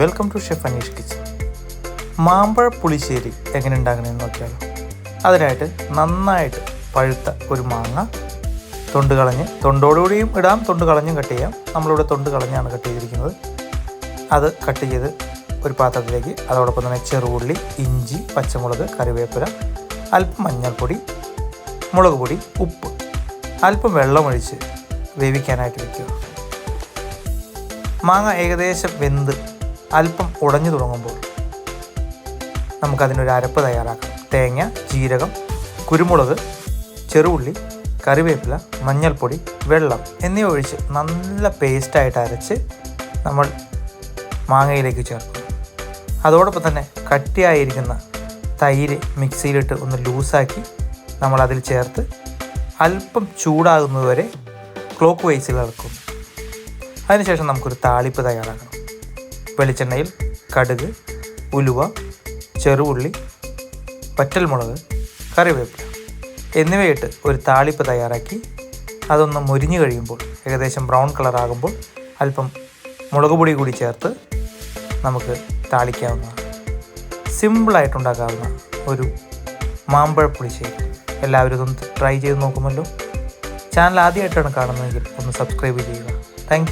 Welcome to chef Aneesh kitchen മാമ്പഴ പുളിശ്ശേരി എങ്ങനെ ഉണ്ടാക്കണമെന്ന് നോക്കിയാലോ. അതിനായിട്ട് നന്നായിട്ട് പഴുത്ത ഒരു മാങ്ങ തൊണ്ട് കളഞ്ഞ് തൊണ്ടോടുകൂടിയും ഇടാം തൊണ്ട് കളഞ്ഞും കട്ട് ചെയ്യാം. നമ്മളിവിടെ തൊണ്ട് കളഞ്ഞാണ് കട്ട് ചെയ്തിരിക്കുന്നത്. അത് കട്ട് ചെയ്ത് ഒരു പാത്രത്തിലേക്ക് അതോടൊപ്പം തന്നെ ചെറുള്ളി ഇഞ്ചി പച്ചമുളക് കറിവേപ്പില അല്പം മഞ്ഞൾപ്പൊടി മുളക് പൊടി ഉപ്പ്. അല്പം വെള്ളമൊഴിച്ച് വേവിക്കാനായിട്ട് വയ്ക്കുക മാങ്ങ ഏകദേശം വെന്ത് അല്പം ഉടഞ്ഞു തുടങ്ങുമ്പോൾ നമുക്കതിനൊരു അരപ്പ് തയ്യാറാക്കാം. തേങ്ങ ജീരകം കുരുമുളക് ചെറുള്ളി കറിവേപ്പില മഞ്ഞൾപ്പൊടി വെള്ളം എന്നിവ ഒഴിച്ച് നല്ല പേസ്റ്റായിട്ട് അരച്ച് നമ്മൾ മാങ്ങയിലേക്ക് ചേർക്കും. അതോടൊപ്പം തന്നെ കട്ടിയായിരിക്കുന്ന തൈര് മിക്സിയിലിട്ട് ഒന്ന് ലൂസാക്കി നമ്മൾ അതിൽ ചേർത്ത് അല്പം ചൂടാകുന്നതുവരെ ക്ലോക്ക് വൈസിൽ ഇളക്കും. അതിനുശേഷം നമുക്കൊരു താളിപ്പ് തയ്യാറാക്കണം. വെളിച്ചെണ്ണയിൽ കടുക് ഉലുവ ചെറുള്ളി പറ്റൽമുളക് കറിവേപ്പില എന്നിവയിട്ട് ഒരു താളിപ്പ് തയ്യാറാക്കി അതൊന്ന് മുരിഞ്ഞു കഴിയുമ്പോൾ ഏകദേശം ബ്രൗൺ കളറാകുമ്പോൾ അല്പം മുളക് പൊടി കൂടി ചേർത്ത് നമുക്ക് താളിക്കാവുന്നതാണ്. സിമ്പിളായിട്ടുണ്ടാക്കാവുന്ന ഒരു മാമ്പഴ പുളിശ്ശേരി എല്ലാവരും ഇതൊന്ന് ട്രൈ ചെയ്ത് നോക്കുമല്ലോ. ചാനൽ ആദ്യമായിട്ടാണ് കാണുന്നതെങ്കിൽ ഒന്ന് സബ്സ്ക്രൈബ് ചെയ്യുക. താങ്ക്